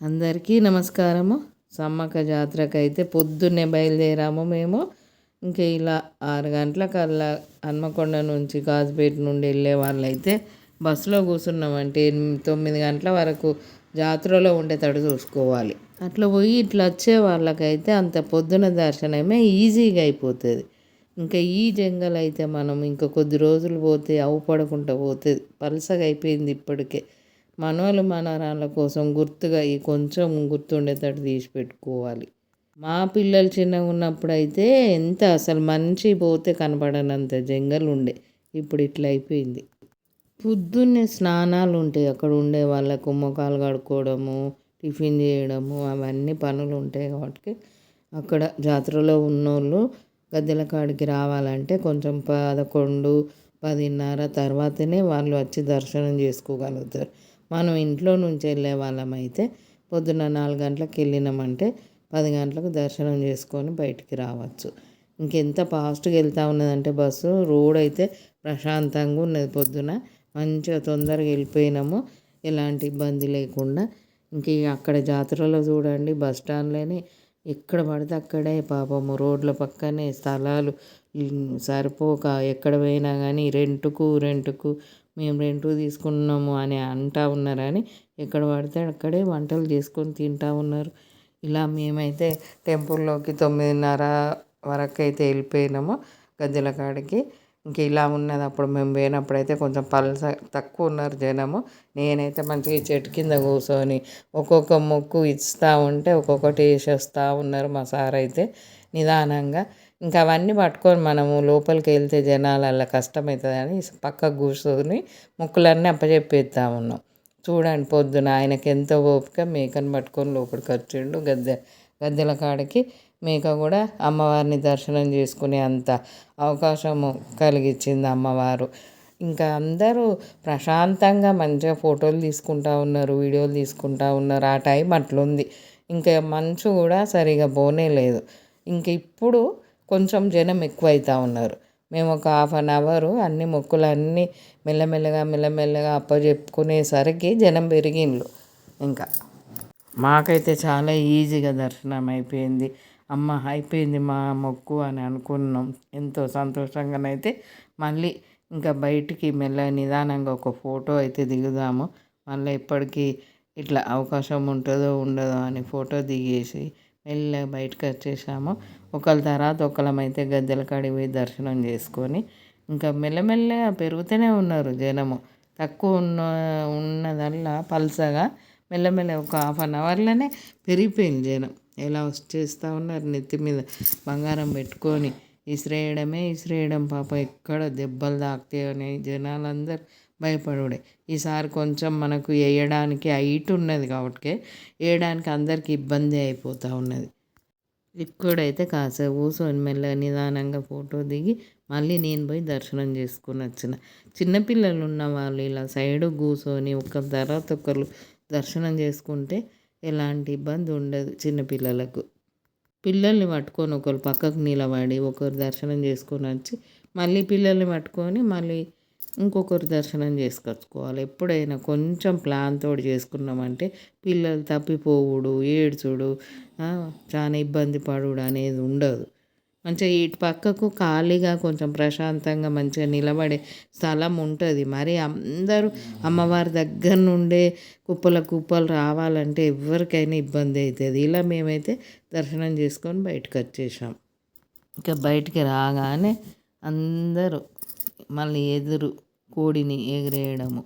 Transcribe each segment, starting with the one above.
అందరికీ నమస్కారము. సమ్మక్క జాతరకు అయితే పొద్దున్నే బయలుదేరాము మేము. ఇంకా ఇలా ఆరు గంటలకల్లా హన్మకొండ నుంచి కాజుపేట నుండి వెళ్ళే వాళ్ళైతే బస్సులో కూర్చున్నామంటే తొమ్మిది గంటల వరకు జాతరలో ఉండేటట్టు చూసుకోవాలి. అట్లా పోయి ఇట్లా వచ్చే వాళ్ళకైతే అంత పొద్దున దర్శనమే ఈజీగా అయిపోతుంది. ఇంకా ఈ జంగల్ అయితే మనం ఇంకా కొద్ది రోజులు పోతే అవుపడకుండా పోతుంది పలసగా అయిపోయింది ఇప్పటికే. మనవలు మనరాళ్ళ కోసం గుర్తుగా ఈ కొంచెం గుర్తుండేటట్టు తీసి పెట్టుకోవాలి. మా పిల్లలు చిన్నగా ఉన్నప్పుడు అయితే ఎంత అసలు మంచి పోతే కనపడనంత జంగల్ ఉండే. ఇప్పుడు ఇట్లా అయిపోయింది. పొద్దున్నే స్నానాలు ఉంటాయి. అక్కడ ఉండే వాళ్ళకు ముఖాలు కడుక్కోవడము టిఫిన్ చేయడము అవన్నీ పనులు ఉంటాయి కాబట్టి అక్కడ జాతరలో ఉన్నోళ్ళు గద్దెల కాడికి రావాలంటే కొంచెం పదకొండు పదిన్నర తర్వాతనే వాళ్ళు వచ్చి దర్శనం చేసుకోగలుగుతారు. మనం ఇంట్లో నుంచి వెళ్ళే వాళ్ళం అయితే పొద్దున్న నాలుగు గంటలకు వెళ్ళినామంటే పది గంటలకు దర్శనం చేసుకొని బయటికి రావచ్చు. ఇంకెంత ఫాస్ట్గా వెళ్తూ ఉన్నదంటే బస్సు రోడ్ అయితే ప్రశాంతంగా ఉన్నది పొద్దున. మంచిగా తొందరగా వెళ్ళిపోయినాము. ఎలాంటి ఇబ్బంది లేకుండా. ఇంక అక్కడ జాతరలో చూడండి బస్ స్టాండ్లోనే ఎక్కడ పడితే అక్కడే పాపము. రోడ్ల పక్కనే స్థలాలు సరిపోక ఎక్కడ పోయినా కానీ రెంటుకు రెంటుకు మేము రెంటు తీసుకున్నాము అని అంటా ఉన్నారని ఎక్కడ పడితే అక్కడే వంటలు చేసుకొని తింటా ఉన్నారు. ఇలా మేమైతే టెంపుల్లోకి తొమ్మిదిన్నర వరకు అయితే వెళ్ళిపోయినాము గద్దెల కాడికి. ఇంక ఇలా ఉన్నది అప్పుడు మేము పోయినప్పుడు అయితే కొంచెం పలస తక్కువ ఉన్నారు జనము. నేనైతే మంచిగా చెట్టు కింద కూర్చొని ఒక్కొక్క మొక్కు ఇస్తూ ఉంటే ఒక్కొక్కటి వేసేస్తూ ఉన్నారు మా సార్ అయితే. నిదానంగా ఇంకా అవన్నీ పట్టుకొని మనము లోపలికి వెళ్తే జనాలల్ల కష్టమవుతుందని పక్కకు కూర్చొని ముక్కులన్నీ అప్పచెప్పేస్తా ఉన్నాం. చూడండి పొద్దున ఆయనకి ఎంత ఓపిక మేకను పట్టుకొని లోపలికి వచ్చిండు గద్దె గద్దెల కాడికి. మేక కూడా అమ్మవారిని దర్శనం చేసుకునే అంత అవకాశము కలిగించింది అమ్మవారు. ఇంకా అందరూ ప్రశాంతంగా మంచిగా ఫోటోలు తీసుకుంటా ఉన్నారు వీడియోలు తీసుకుంటా ఉన్నారు. ఆ టైం అట్లుంది. ఇంకా మంచు కూడా సరిగా పోనే లేదు ఇంక ఇప్పుడు కొంచెం జనం ఎక్కువైతా ఉన్నారు. మేము ఒక హాఫ్ అన్ అవరు అన్ని మొక్కులన్నీ మెల్లమెల్లగా మెల్లమెల్లగా అప్పచెప్పుకునేసరికి జనం పెరిగిండ్రు ఇంకా. మాకైతే చాలా ఈజీగా దర్శనం అయిపోయింది. అమ్మ అయిపోయింది మా మొక్కు అని అనుకున్నాం. ఎంతో సంతోషంగానైతే మళ్ళీ ఇంకా బయటికి మెల్ల నిదానంగా ఒక ఫోటో అయితే దిగుదాము. మళ్ళీ ఎప్పటికీ ఇట్లా అవకాశం ఉంటుందో ఉండదో అని ఫోటో దిగేసి మెల్లగా బయటకు వచ్చేసాము. ఒకళ్ళ తర్వాత ఒకళ్ళమైతే గద్దెల కాడికి పోయి దర్శనం చేసుకొని ఇంకా మెల్లమెల్లగా పెరుగుతూనే ఉన్నారు జనము. తక్కువ ఉన్న ఉన్నదల్లా పల్సగా మెల్లమెల్ల ఒక హాఫ్ అన్ అవర్లోనే పెరిగిపోయింది జనం. ఎలా వచ్చేస్తూ ఉన్నారు నెత్తి మీద బంగారం పెట్టుకొని. ఇసిరేయడమే ఇసిరేయడం పాప ఎక్కడ దెబ్బలు తాకుతాయని జనాలందరూ భయపడుడే. ఈసారి కొంచెం మనకు వేయడానికి హైట్ ఉన్నది కాబట్టి వేయడానికి అందరికీ ఇబ్బంది అయిపోతూ ఉన్నది. ఇక్కడైతే కాసేపు కూర్చొని మెల్లగా నిదానంగా ఫోటో దిగి మళ్ళీ నేను పోయి దర్శనం చేసుకుని వచ్చిన. చిన్నపిల్లలు ఉన్న వాళ్ళు ఇలా సైడ్ కూర్చొని ఒకరి తర్వాత ఒకరు దర్శనం చేసుకుంటే ఎలాంటి ఇబ్బంది ఉండదు చిన్నపిల్లలకు పిల్లల్ని పట్టుకొని ఒకరు పక్కకు నిలబడి ఒకరు దర్శనం చేసుకొని వచ్చి మళ్ళీ పిల్లల్ని పట్టుకొని మళ్ళీ ఇంకొకరు దర్శనం చేసుకొచ్చుకోవాలి ఎప్పుడైనా కొంచెం ప్లాన్ తోటి చేసుకున్నామంటే పిల్లలు తప్పిపోవుడు ఏడ్చుడు చాలా ఇబ్బంది పడుడు అనేది ఉండదు. మంచిగా ఇటు పక్కకు ఖాళీగా కొంచెం ప్రశాంతంగా మంచిగా నిలబడే స్థలం ఉంటుంది. మరి అందరూ అమ్మవారి దగ్గర నుండే కుప్పల కుప్పలు రావాలంటే ఎవరికైనా ఇబ్బంది అవుతుంది ఇలా మేమైతే దర్శనం చేసుకొని బయటకు వచ్చేసాం. ఇంకా బయటికి రాగానే అందరూ మళ్ళీ ఎదురు కోడిని ఎగిరేయడము.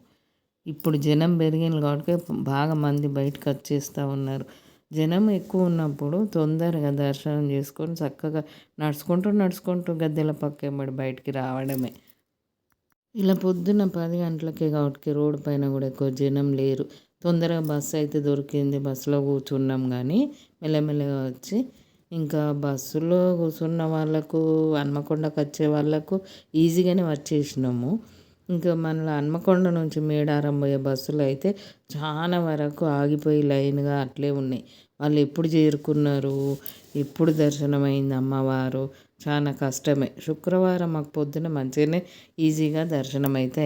ఇప్పుడు జనం పెరిగింది కాబట్టి బాగా మంది బయటకు వచ్చేస్తూ ఉన్నారు. జనం ఎక్కువ ఉన్నప్పుడు తొందరగా దర్శనం చేసుకొని చక్కగా నడుచుకుంటూ నడుచుకుంటూ గద్దెల పక్కెంబడి బయటికి రావడమే. ఇలా పొద్దున్న పది గంటలకే కాబట్టి రోడ్డు పైన కూడా ఎక్కువ జనం లేరు. తొందరగా బస్సు అయితే దొరికింది. బస్సులో కూర్చున్నాం కానీ మెల్లమెల్లగా వచ్చి ఇంకా బస్సులో కూర్చున్న వాళ్ళకు హన్మకొండకు వచ్చే వాళ్ళకు ఈజీగానే వచ్చేసినాము. ఇంకా మన హన్మకొండ నుంచి మేడారం పోయే బస్సులు అయితే చాలా వరకు ఆగిపోయి లైన్గా అట్లే ఉన్నాయి. వాళ్ళు ఎప్పుడు చేరుకున్నారు? ఎప్పుడు దర్శనమైంది అమ్మవారు? చాలా కష్టమే. శుక్రవారం మాకు పొద్దున మంచిగానే ఈజీగా దర్శనం అయితే